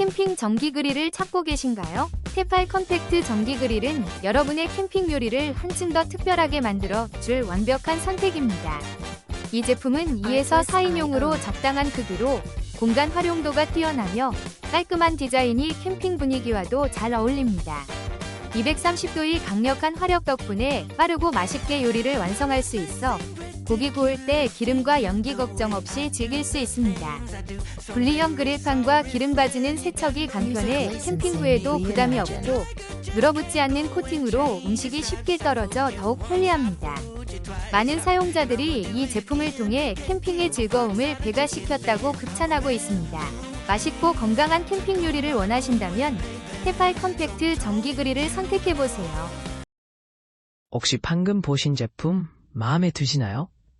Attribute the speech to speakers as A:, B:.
A: 캠핑 전기 그릴을 찾고 계신가요? 테팔 컴팩트 전기 그릴은 여러분의 캠핑 요리를 한층 더 특별하게 만들어 줄 완벽한 선택입니다. 이 제품은 2에서 4인용으로 적당한 크기로 공간 활용도가 뛰어나며 깔끔한 디자인이 캠핑 분위기와도 잘 어울립니다. 230도의 강력한 화력 덕분에 빠르고 맛있게 요리를 완성할 수 있어 고기 구울 때 기름과 연기 걱정 없이 즐길 수 있습니다. 분리형 그릴판과 기름 바지는 세척이 간편해 캠핑 후에도 부담이 없고 늘어붙지 않는 코팅으로 음식이 쉽게 떨어져 더욱 편리합니다. 많은 사용자들이 이 제품을 통해 캠핑의 즐거움을 배가시켰다고 극찬하고 있습니다. 맛있고 건강한 캠핑 요리를 원하신다면 테팔 컴팩트 전기 그릴을 선택해보세요.
B: 혹시 방금 보신 제품 마음에 드시나요?